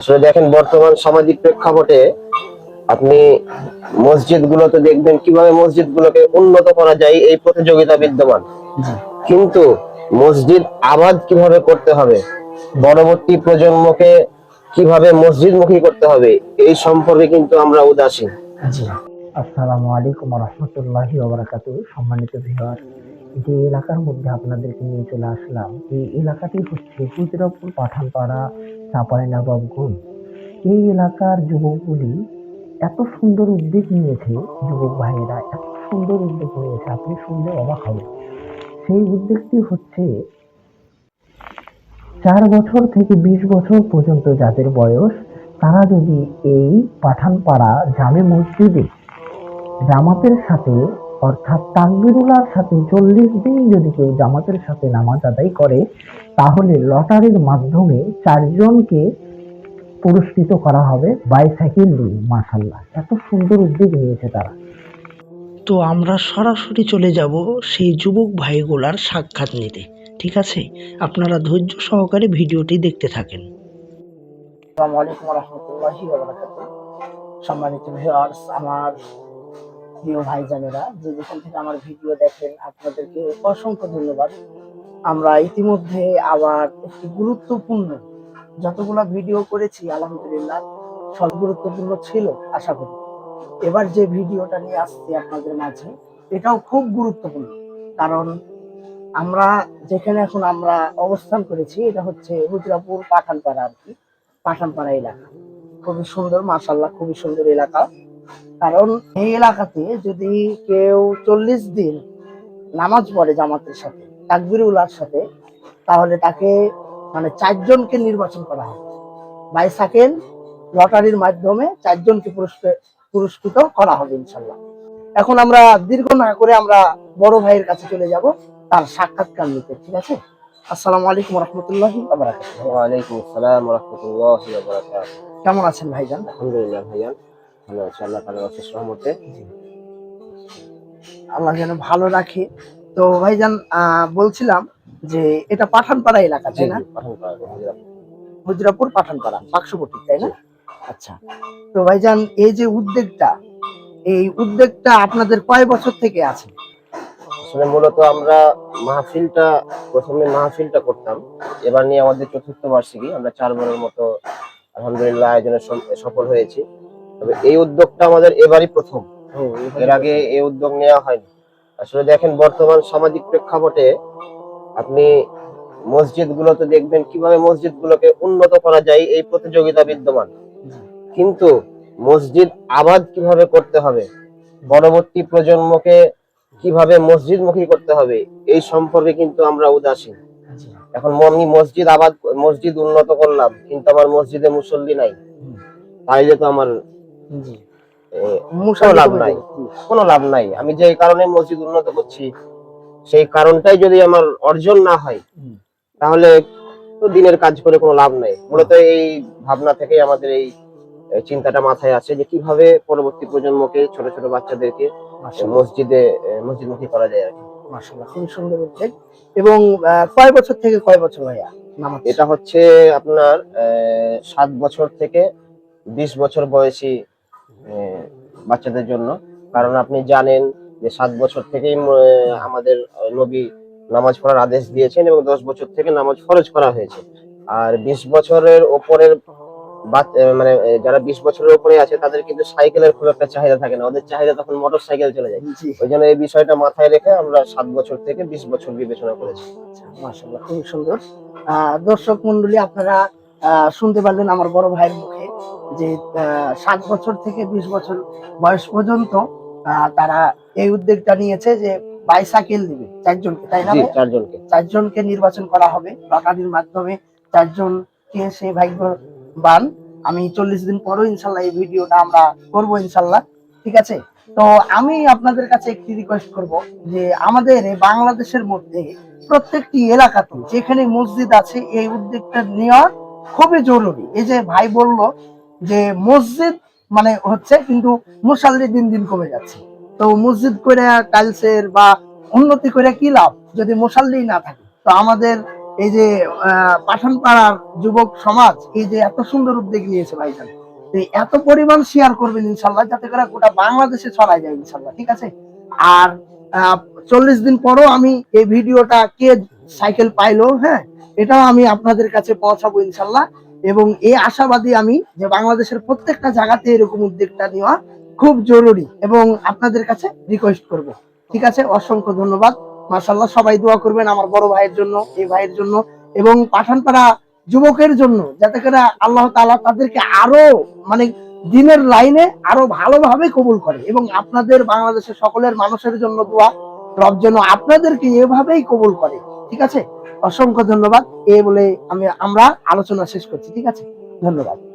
আসলে দেখেন, বর্তমান সামাজিক প্রেক্ষাপটে আপনি মসজিদ গুলোতে দেখবেন কীভাবে মসজিদ গুলোকে উন্নত করা যায়, এই প্রতিযোগিতা বিদ্যমান। কিন্তু মসজিদ আবাদ কীভাবে করতে হবে, পরবর্তী প্রজন্মকে কীভাবে মসজিদমুখী করতে হবে, এই সম্পর্কে কিন্তু আমরা উদাসীন। আসসালামু আলাইকুম রহমতুল্লাহি সম্মানিত যে এলাকার মধ্যে আপনাদেরকে নিয়ে চলে আসলাম, এই এলাকাটি হচ্ছে গুজরাপুর পাঠানপাড়া, চাপাই নবাবগঞ্জ এই এলাকার যুবকগুলি এত সুন্দর উদ্যোগ নিয়েছে, যুবক ভাইয়েরা এত সুন্দর উদ্যোগ নিয়েছে, আপনি শুনলে অবাক হবেন। সেই উদ্যোগটি হচ্ছে চার বছর থেকে বিশ বছর পর্যন্ত যাদের বয়স, তারা যদি এই পাঠানপাড়া জামে মসজিদে জামাতের সাথে অর্থাৎ তাকবিরুলার সাথে চল্লিশ দিন যদি কেউ জামাতের সাথে নামাজ আদায় করে তাহলে লটারির মাধ্যমে চারজনকে পুরস্কৃত করা হবে বাইসাইকেল দিয়ে মাসাল্লাহ এত সুন্দর উদ্যোগ নিয়েছে তারা। তো আমরা সরাসরি চলে যাব সেই যুবক ভাইগুলার সাক্ষাৎ নিতে ঠিক আছে? আপনারা ধৈর্য সহকারে ভিডিওটি দেখতে থাকেন। আসসালামু আলাইকুম রহমতুল্লাহি সম্মানিত ভিউয়ার্স আমার প্রিয় ভাইজানেরা, যে যেখান থেকে আমার ভিডিও দেখেন, আপনাদেরকে অসংখ্য ধন্যবাদ। আমরা ইতিমধ্যে আবার একটি গুরুত্বপূর্ণ, যতগুলা ভিডিও করেছি, আলহামদুলিল্লাহ, সব গুরুত্বপূর্ণ ছিল, আশা করি। এবার যে ভিডিওটা নিয়ে আসছি আপনাদের মাঝে, এটাও খুব গুরুত্বপূর্ণ। কারণ আমরা যেখানে এখন আমরা অবস্থান করেছি, এটা হচ্ছে হুজরাপুর পাঠানপাড়া আর কি, পাঠানপাড়া এলাকা। খুবই সুন্দর মার্শাল্লাহ খুবই সুন্দর এলাকা। কারণ এই এলাকাতে যদি কেউ চল্লিশ দিন নামাজ পড়ে জামাতের সাথে তাকবিরুল্লাহর সাথে তাহলে তাকে মানে চারজনকে নির্বাচন করা হবে। বাই সেকেন্ড লটারির মাধ্যমে চারজনকে পুরস্কৃত করা হবে ইনশাল্লাহ এখন আমরা দীর্ঘ না করে আমরা বড় ভাইয়ের কাছে চলে যাব তার সাক্ষাৎকার নিতে ঠিক আছে? আসসালামু আলাইকুম রহমতুল্লাহ ওয়ালাইকুম আসসালাম রহমতুল্লাহ কেমন আছেন ভাইজান? আলহামদুলিল্লাহ ভাইয়ান ভালো আছি আল্লাহ তাআলার অশেষ রহমতে। আল্লাহ যেন ভালো রাখে। তো ভাইজান বলছিলাম যে এটা পাঠানপাড়া এলাকা তাই না? পাঠানপাড়া, হুজুরাপুর। পাঠানপাড়া পাকশপট্টি তাই না? আচ্ছা। তো ভাইজান এই যে উদ্যোগটা এই উদ্যোগটা আপনাদের কয় বছর থেকে আছে? আসলে মূলত আমরা মাহফিলটা প্রথমে মাহফিলটা করতাম। এবার নিয়ে আমাদের চতুর্থ বার্ষিকী আমরা চারবারের মতো আলহামদুলিল্লাহ আয়োজনে সফল হয়েছি। তবে এই উদ্যোগটা আমাদের এবারই প্রথম। এর আগে এই উদ্যোগ নেওয়া হয়নি। আসলে দেখেন বর্তমান সামাজিক প্রেক্ষাপটে আপনি মসজিদ গুলোতে দেখবেন কীভাবে মসজিদ গুলোকে উন্নত করা যায় এই প্রতিযোগিতা বিদ্যমান। কিন্তু মসজিদ আবাদ কীভাবে করতে হবে পরবর্তী প্রজন্মকে কীভাবে মসজিদমুখী করতে হবে এই সম্পর্কে কিন্তু আমরা উদাসীন। এখন আমি মসজিদ আবাদ মসজিদ উন্নত করলাম কিন্তু আমার মসজিদে মুসল্লি নাই। তাইলে তো আমার জি। কোনো লাভ নাই। কোনো লাভ নাই। আমি যে কারণে মসজিদ উন্নত করছি সেই কারণটাই যদি আমার অর্জন না হয় তাহলে তো দিনের কাজ করে কোনো লাভ নাই। মূলত এই ভাবনা থেকেই আমাদের এই চিন্তাটা মাথায় আছে যে কীভাবে পরবর্তী প্রজন্মকে ছোট ছোট বাচ্চাদেরকে মসজিদে মসজিদমুখী করা যায় আর কি। মাশাআল্লাহ খুবই সুন্দর উদ্যোগ। এবং আহ, কয় বছর থেকে কয় বছর ভাইয়া নামাজ? এটা হচ্ছে আপনার আহ, সাত বছর থেকে বিশ বছর বয়সী বাচ্চাদের জন্য। কারণ আপনি জানেন যে সাত বছর থেকেই আমাদের নবী নামাজ পড়ার আদেশ দিয়েছেন এবং দশ বছর থেকে নামাজ ফরজ করা হয়েছে। আর বিশ বছরের ওপরের মানে যারা বিশ বছরের উপরে আছে তাদের কিন্তু সাইকেলের খুব একটা চাহিদা থাকে না। ওদের চাহিদা তখন মোটর সাইকেল চলে যায়। ওই জন্য এই বিষয়টা মাথায় রেখে আমরা সাত বছর থেকে বিশ বছর বিবেচনা করেছি। মাশাআল্লাহ খুবই সুন্দর। আহ, দর্শক মন্ডলী আপনারা আহ, শুনতে পারলেন আমার বড় ভাইয়ের মুখে যে সাত বছর থেকে বিশ বছর বয়স পর্যন্ত তারা এই উদ্যোগটা নিয়েছে যে বাইসাইকেল দিবে। চারজনকে তাই না চারজনকে। চারজনকে নির্বাচন করা হবে। লটারির মাধ্যমে চারজনকে সে ভাগ্যবান আমি চল্লিশ দিন পরও ইনশাল্লাহ এই ভিডিওটা আমরা করব ইনশাল্লাহ। ঠিক আছে? তো আমি আপনাদের কাছে একটি রিকোয়েস্ট করব যে আমাদের বাংলাদেশের মধ্যে প্রত্যেকটি এলাকাতে যেখানে মসজিদ আছে এই উদ্যোগটা নেওয়া খুবই জরুরি। এই যে ভাই বলল যে মসজিদ মানে হচ্ছে কিন্তু মুসাল্লি দিন দিন কমে যাচ্ছে। তো মসজিদ করে টাইলসের বা উন্নতি করে কি লাভ যদি মুসাল্লি না থাকে? তো আমাদের এই যে পাঠানপাড়ার যুবক সমাজ এই যে এত সুন্দর উদ্যোগ নিয়েছে ভাইজান এত পরিমাণ শেয়ার করবেন ইনশাল্লাহ যাতে করে গোটা বাংলাদেশে ছড়ায় যায় ইনশাল্লাহ, ঠিক আছে? আর চল্লিশ দিন পরও আমি এই ভিডিওটা কে সাইকেল পাইলো হ্যাঁ? এটাও আমি আপনাদের কাছে পৌঁছাবো ইনশাল্লাহ। এবং এই আশাবাদী আমি যে বাংলাদেশের প্রত্যেকটা জায়গাতে এরকম উদ্যোগটা নেওয়া খুব জরুরি এবং আপনাদের কাছে রিকোয়েস্ট করব। ঠিক আছে? অসংখ্য ধন্যবাদ। মাশাল্লাহ সবাই দোয়া করবেন আমার বড় ভাইয়ের জন্য, এই ভাইয়ের জন্য এবং পাঠানপাড়া যুবকের জন্য যাতে করে আল্লাহ তাআলা তাদেরকে আরও মানে দিনের লাইনে আরও ভালোভাবে কবুল করে এবং আপনাদের বাংলাদেশের সকলের মানুষের জন্য দোয়া, রব যেন আপনাদেরকে এভাবেই কবুল করে। ঠিক আছে? অসংখ্য ধন্যবাদ। এ বলে আমি আমরা আলোচনা শেষ করছি ঠিক আছে? ধন্যবাদ।